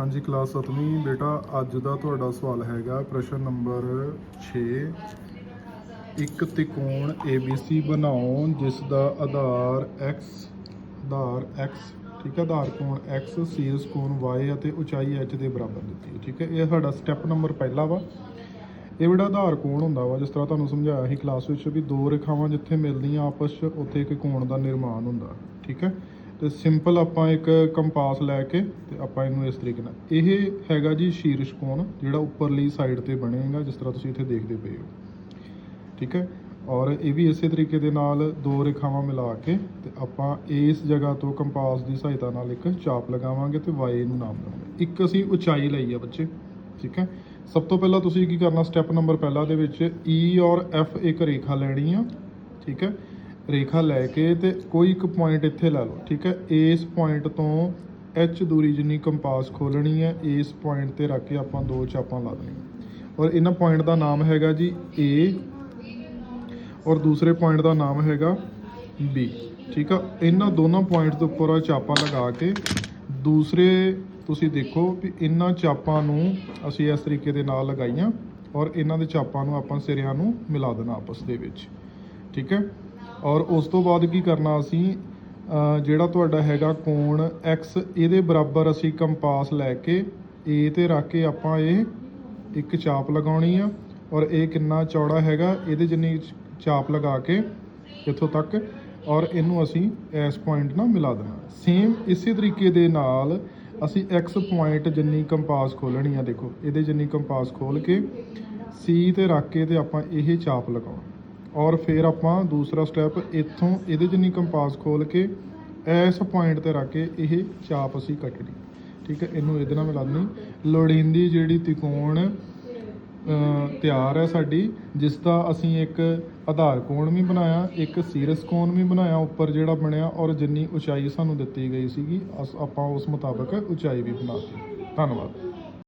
ਹਾਂਜੀ, ਕਲਾਸ 7ਵੀਂ ਬੇਟਾ, ਅੱਜ ਦਾ ਤੁਹਾਡਾ ਸਵਾਲ ਹੈਗਾ ਪ੍ਰਸ਼ਨ ਨੰਬਰ 6 ਇੱਕ ਤਿਕੋਣ ABC ਬਣਾਓ, ਜਿਸ ਦਾ ਆਧਾਰ x ਆਧਾਰ x ਠੀਕ ਹੈ, ਆਧਾਰ ਕੋਣ x ਸੀਰਸ ਕੋਣ y ਅਤੇ ਉਚਾਈ h ਦੇ ਬਰਾਬਰ ਦਿੱਤੀ ਹੈ, ਠੀਕ ਹੈ। ਇਹ ਸਾਡਾ ਸਟੈਪ ਨੰਬਰ ਪਹਿਲਾ ਵਾ। ਇਹ ਜਿਹੜਾ ਆਧਾਰ ਕੋਣ ਹੁੰਦਾ ਵਾ, ਜਿਸ ਤਰ੍ਹਾਂ ਤੁਹਾਨੂੰ ਸਮਝਾਇਆ ਸੀ ਕਲਾਸ ਵਿੱਚ ਵੀ ਦੋ ਰੇਖਾਵਾਂ ਜਿੱਥੇ ਮਿਲਦੀਆਂ ਆਪਸ 'ਚ ਉੱਥੇ ਇੱਕ ਕੋਣ ਦਾ ਨਿਰਮਾਣ ਹੁੰਦਾ, ਠੀਕ ਹੈ। ਤੇ ਸਿੰਪਲ ਆਪਾਂ ਇੱਕ ਕੰਪਾਸ ਲੈ ਕੇ ਤੇ ਆਪਾਂ ਇਹਨੂੰ ਇਸ ਤਰੀਕੇ ਨਾਲ। ਇਹ ਹੈਗਾ ਜੀ ਸ਼ੀਰਸ਼ ਕੋਣ, ਜਿਹੜਾ ਉੱਪਰਲੀ ਸਾਈਡ ਤੇ ਬਣੇਗਾ, ਜਿਸ ਤਰ੍ਹਾਂ ਤੁਸੀਂ ਇੱਥੇ ਦੇਖਦੇ ਪਏ ਹੋ। ਠੀਕ ਹੈ? ਔਰ ਇਹ ਵੀ ਇਸੇ ਤਰੀਕੇ ਦੇ ਨਾਲ ਦੋ ਰੇਖਾਵਾਂ ਮਿਲਾ ਕੇ ਤੇ ਆਪਾਂ ਇਸ ਜਗ੍ਹਾ ਤੋਂ ਕੰਪਾਸ ਦੀ ਸਹਾਇਤਾ ਨਾਲ ਇੱਕ ਚਾਪ ਲਗਾਵਾਂਗੇ ਤੇ y ਨੂੰ ਨਾਮ ਦੇਵਾਂਗੇ। ਇੱਕ ਅਸੀਂ ਉਚਾਈ ਲਈ ਆ ਬੱਚੇ। ਠੀਕ ਹੈ? ਸਭ ਤੋਂ ਪਹਿਲਾਂ ਤੁਸੀਂ ਕੀ ਕਰਨਾ ਸਟੈਪ ਨੰਬਰ ਪਹਿਲਾ ਦੇ ਵਿੱਚ E ਔਰ F ਇੱਕ ਰੇਖਾ ਲੈਣੀ ਆ। ਠੀਕ ਹੈ? ਰੇਖਾ ਲੈ ਕੇ ਤੇ ਕੋਈ ਇੱਕ ਪੁਆਇੰਟ ਇੱਥੇ ਲੈ ਲਓ, ਠੀਕ ਹੈ? ਇਸ ਪੁਆਇੰਟ ਤੋਂ H ਦੂਰੀ ਜਿੰਨੀ ਕੰਪਾਸ ਖੋਲਣੀ ਹੈ, ਇਸ ਪੁਆਇੰਟ ਤੇ ਰੱਖ ਕੇ ਆਪਾਂ ਦੋ ਚਾਪਾਂ ਲਾ ਦੇਣੀਆਂ। ਔਰ ਇਹਨਾਂ ਪੁਆਇੰਟ ਦਾ ਨਾਮ ਹੈਗਾ ਜੀ A ਔਰ ਦੂਸਰੇ ਪੁਆਇੰਟ ਦਾ ਨਾਮ ਹੈਗਾ B, ਠੀਕ ਆ? ਇਹਨਾਂ ਦੋਨਾਂ ਪੁਆਇੰਟਸ ਦੇ ਉੱਪਰ ਚਾਪਾਂ ਲਗਾ ਕੇ, ਦੂਸਰੇ ਤੁਸੀਂ ਦੇਖੋ ਵੀ ਇਹਨਾਂ ਚਾਪਾਂ ਨੂੰ ਅਸੀਂ ਇਸ ਤਰੀਕੇ ਦੇ ਨਾਲ ਲਗਾਈਆਂ ਔਰ ਇਹਨਾਂ ਦੇ ਚਾਪਾਂ ਨੂੰ ਆਪਾਂ ਸਿਰਿਆਂ ਨੂੰ ਮਿਲਾ ਦੇਣਾ ਆਪਸ ਦੇ ਵਿੱਚ, ਠੀਕ ਹੈ? ਔਰ ਉਸ ਤੋਂ ਬਾਅਦ ਕੀ ਕਰਨਾ ਅਸੀਂ ਜਿਹੜਾ ਤੁਹਾਡਾ ਹੈਗਾ ਕੋਣ x, ਇਹਦੇ ਬਰਾਬਰ ਅਸੀਂ ਕੰਪਾਸ ਲੈ ਕੇ A ਤੇ ਰੱਖ ਕੇ ਆਪਾਂ ਇਹ ਇੱਕ ਚਾਪ ਲਗਾਉਣੀ ਆ। ਔਰ ਇਹ ਕਿੰਨਾ ਚੌੜਾ ਹੈਗਾ, ਇਹਦੇ ਜਿੰਨੀ ਚਾਪ ਲਗਾ ਕੇ ਇੱਥੋਂ ਤੱਕ। ਔਰ ਇਹਨੂੰ ਅਸੀਂ ਇਸ ਪੁਆਇੰਟ ਨਾਲ ਮਿਲਾ ਦੇਣਾ। ਸੇਮ ਇਸੇ ਤਰੀਕੇ ਦੇ ਨਾਲ ਅਸੀਂ x ਪੁਆਇੰਟ ਜਿੰਨੀ ਕੰਪਾਸ ਖੋਲਣੀ ਆ, ਦੇਖੋ, ਇਹਦੇ ਜਿੰਨੀ ਕੰਪਾਸ ਖੋਲ ਕੇ C ਤੇ ਰੱਖ ਕੇ ਤੇ ਆਪਾਂ ਇਹ ਚਾਪ ਲਗਾਉਣਾ। ਔਰ ਫਿਰ ਆਪਾਂ ਦੂਸਰਾ ਸਟੈਪ ਇੱਥੋਂ ਇਹਦੇ ਜਿੰਨੀ ਕੰਪਾਸ ਖੋਲ ਕੇ, ਇਸ ਪੁਆਇੰਟ ਤੇ ਰੱਖ ਕੇ ਇਹ ਚਾਪ ਅਸੀਂ ਕੱਟਣੀ ਠੀਕ ਹੈ, ਇਹਨੂੰ ਇਹਦੇ ਨਾਲ ਮਿਲਾ ਦੇਣੀ। ਲੋੜੀਂਦੀ ਜਿਹੜੀ ਤਿਕੋਣ ਤਿਆਰ ਹੈ ਸਾਡੀ, ਜਿਸ ਦਾ ਅਸੀਂ ਇੱਕ ਆਧਾਰ ਕੋਣ ਵੀ ਬਣਾਇਆ, ਇੱਕ ਸੀਰਸ ਕੋਣ ਵੀ ਬਣਾਇਆ, ਉੱਪਰ ਜਿਹੜਾ ਬਣਿਆ ਔਰ ਜਿੰਨੀ ਉਚਾਈ ਸਾਨੂੰ ਦਿੱਤੀ ਗਈ ਸੀਗੀ, ਅਸ- ਆਪਾਂ ਉਸ ਮੁਤਾਬਕ ਉਚਾਈ ਵੀ ਬਣਾਤੀ ਧੰਨਵਾਦ।